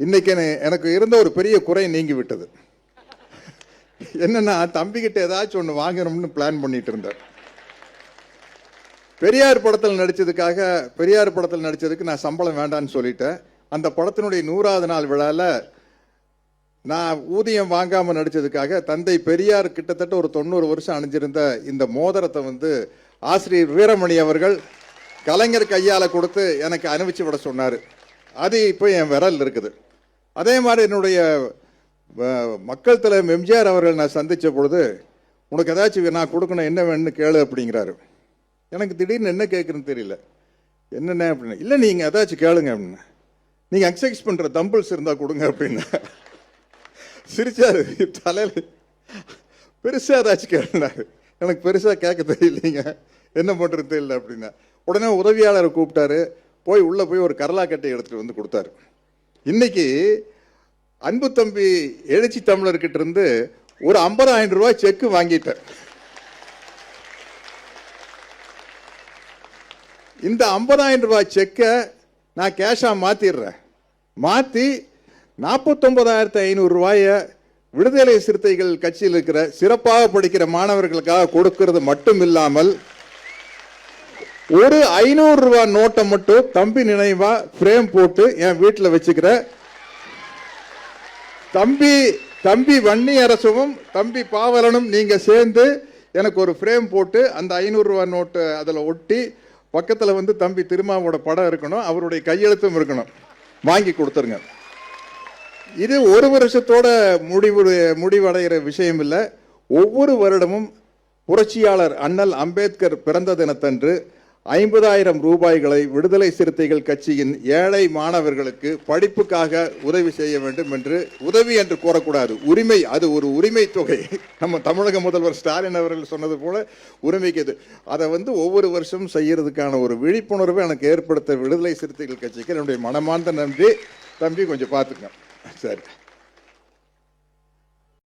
இன்னைக்கு எனக்கு இருந்த ஒரு பெரிய குறை நீங்கி விட்டது. என்னன்னா தம்பிக்கிட்ட ஏதாச்சும் ஒன்று வாங்கணும்னு பிளான் பண்ணிட்டு இருந்தேன். பெரியார் படத்தில் நடித்ததுக்காக பெரியார் படத்தில் நடித்ததுக்கு நான் சம்பளம் வேண்டான்னு சொல்லிட்டேன். அந்த படத்தினுடைய நூறாவது நாள் விழாவில் நான் ஊதியம் வாங்காமல் நடித்ததுக்காக தந்தை பெரியார் கிட்டத்தட்ட ஒரு தொண்ணூறு வருஷம் அணிஞ்சிருந்த இந்த மோதிரத்தை வந்து ஆசிரியர் வீரமணி அவர்கள் கலைஞர் கையால் கொடுத்து எனக்கு அனுப்பிச்சு விட சொன்னார். அது இப்போ என் விரல் இருக்குது. அதே மாதிரி என்னுடைய மக்கள் தலைவர் எம்ஜிஆர் அவர்கள் நான் சந்தித்த பொழுது உனக்கு ஏதாச்சும் நான் கொடுக்கணும் என்ன வேணும்னு கேளு அப்படிங்கிறாரு. எனக்கு திடீர்னு என்ன கேட்குறேன்னு தெரியல. என்னென்ன அப்படின்னு. இல்லை நீங்கள் ஏதாச்சும் கேளுங்க அப்படின்னு. நீங்கள் எக்ஸசைஸ் பண்ணுற தம்பிள்ஸ் இருந்தால் கொடுங்க அப்படின்னு. சிரிச்சாரு தலையில் பெருசாக ஏதாச்சும் கேளுனாரு எனக்கு பெருசாக கேட்க தெரியலைங்க. என்ன பண்ணுறது தெரியல அப்படின்னா. உடனே உதவியாளரை கூப்பிட்டாரு. போய் உள்ளே போய் ஒரு கரலாக்கட்டை எடுத்துகிட்டு வந்து கொடுத்தாரு. இன்னைக்கு அன்பு தம்பி எழுச்சி தமிழர்கிட்ட இருந்து ஒரு ஐம்பதாயிரம் ரூபாய் செக்கு வாங்கிட்டேன் இந்த ஐம்பதாயிரம் ரூபாய் செக்கை நான் கேஷாக மாற்றிடுறேன் மாற்றி நாற்பத்தொம்பதாயிரத்து ஐநூறு ரூபாயை விடுதலை சிறுத்தைகள் கட்சியில் இருக்கிற சிறப்பாக படிக்கிற மாணவர்களுக்காக கொடுக்கறது மட்டும் இல்லாமல் ஒரு ஐநூறு ரூபாய் நோட்டை மட்டும் தம்பி நினைவா ஃப்ரேம் போட்டு என் வீட்டில் வச்சுக்கிற. தம்பி தம்பி வன்னி அரசவும் தம்பி பாவலனும் நீங்க சேர்ந்து எனக்கு ஒரு ஃப்ரேம் போட்டு அந்த ஐநூறுரூவா நோட்டு அதில் ஒட்டி பக்கத்தில் வந்து தம்பி திருமாவோட படம் இருக்கணும் அவருடைய கையெழுத்தும் இருக்கணும். வாங்கி கொடுத்துருங்க. இது ஒரு வருஷத்தோட முடிவு முடிவடைகிற விஷயம் இல்லை. ஒவ்வொரு வருடமும் புரட்சியாளர் அண்ணல் அம்பேத்கர் பிறந்த தினத்தன்று ஐம்பதாயிரம் ரூபாய்களை விடுதலை சிறுத்தைகள் கட்சியின் ஏழை மாணவர்களுக்கு படிப்புக்காக உதவி செய்ய வேண்டும் என்று உதவி என்று கூறக்கூடாது. உரிமை அது ஒரு உரிமை தொகை. நம்ம தமிழக முதல்வர் ஸ்டாலின் அவர்கள் சொன்னது போல உரிமைக்கு இது அதை வந்து ஒவ்வொரு வருஷமும் செய்யறதுக்கான ஒரு விழிப்புணர்வை எனக்கு ஏற்படுத்த விடுதலை சிறுத்தைகள் கட்சிக்கு என்னுடைய மனமார்ந்த நன்றி. தம்பி கொஞ்சம் பார்த்துக்கங்க. சரி.